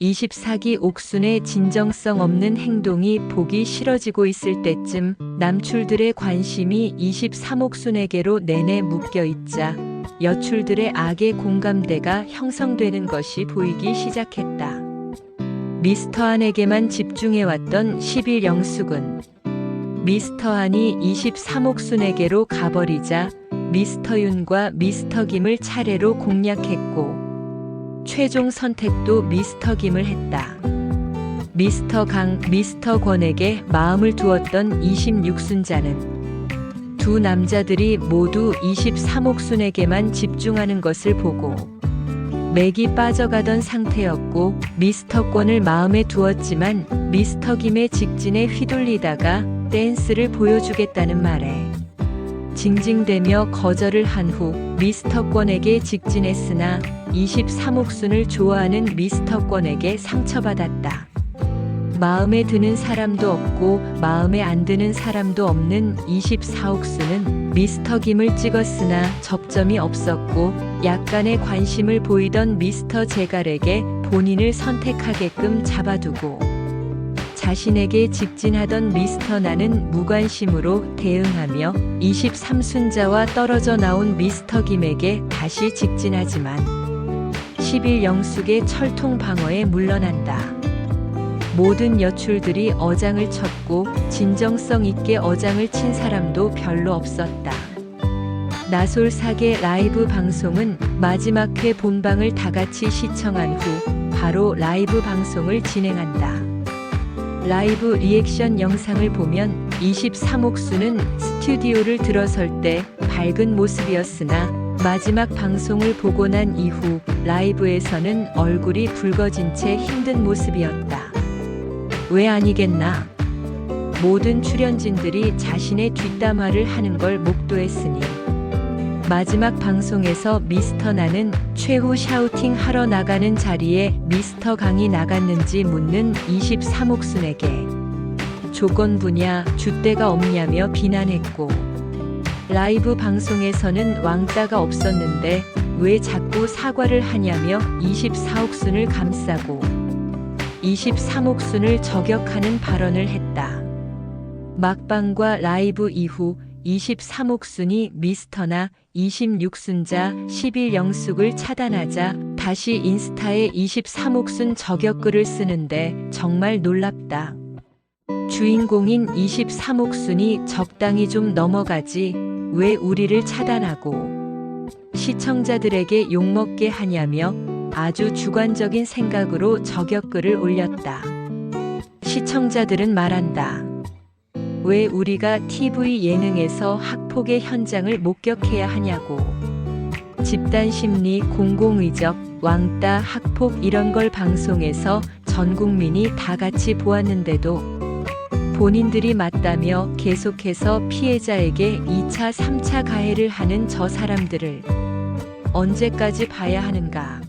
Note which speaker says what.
Speaker 1: 24기 옥순의 진정성 없는 행동이 보기 싫어지고 있을 때쯤 남출들의 관심이 23옥순에게로 내내 묶여 있자 여출들의 악의 공감대가 형성되는 것이 보이기 시작했다. 미스터 한에게만 집중해왔던 11 영숙은 미스터 한이 23옥순에게로 가버리자 미스터 윤과 미스터 김을 차례로 공략했고 최종 선택도 미스터 김을 했다. 미스터 강, 미스터 권에게 마음을 두었던 26순자는 두 남자들이 모두 23옥순에게만 집중하는 것을 보고 맥이 빠져가던 상태였고 미스터 권을 마음에 두었지만 미스터 김의 직진에 휘둘리다가 댄스를 보여주겠다는 말에 징징대며 거절을 한 후 미스터 권에게 직진했으나 23옥순을 좋아하는 미스터 권에게 상처받았다. 마음에 드는 사람도 없고 마음에 안 드는 사람도 없는 24옥순은 미스터 김을 찍었으나 접점이 없었고 약간의 관심을 보이던 미스터 제갈에게 본인을 선택하게끔 잡아두고 자신에게 직진하던 미스터 나는 무관심으로 대응하며 23순자와 떨어져 나온 미스터 김에게 다시 직진하지만 11 영숙의 철통 방어에 물러난다. 모든 여출들이 어장을 쳤고 진정성 있게 어장을 친 사람도 별로 없었다. 나솔사계 라이브 방송은 마지막 회 본방을 다 같이 시청한 후 바로 라이브 방송을 진행한다. 라이브 리액션 영상을 보면 23옥수는 스튜디오를 들어설 때 밝은 모습이었으나 마지막 방송을 보고 난 이후 라이브에서는 얼굴이 붉어진 채 힘든 모습이었다. 왜 아니겠나? 모든 출연진들이 자신의 뒷담화를 하는 걸 목도했으니 마지막 방송에서 미스터 나는 최후 샤우팅 하러 나가는 자리에 미스터 강이 나갔는지 묻는 23옥순에게 조건부냐 줏대가 없냐며 비난했고 라이브 방송에서는 왕따가 없었는데 왜 자꾸 사과를 하냐며 24옥순을 감싸고 23옥순을 저격하는 발언을 했다. 막방과 라이브 이후 23옥순이 미스터나 26순자 11영숙을 차단하자 다시 인스타에 23옥순 저격글을 쓰는데 정말 놀랍다. 주인공인 23옥순이 적당히 좀 넘어가지 왜 우리를 차단하고 시청자들에게 욕먹게 하냐며 아주 주관적인 생각으로 저격글을 올렸다. 시청자들은 말한다. 왜 우리가 TV 예능에서 학폭의 현장을 목격해야 하냐고. 집단 심리, 공공의적, 왕따, 학폭 이런 걸 방송에서 전 국민이 다 같이 보았는데도 본인들이 맞다며 계속해서 피해자에게 2차, 3차 가해를 하는 저 사람들을 언제까지 봐야 하는가.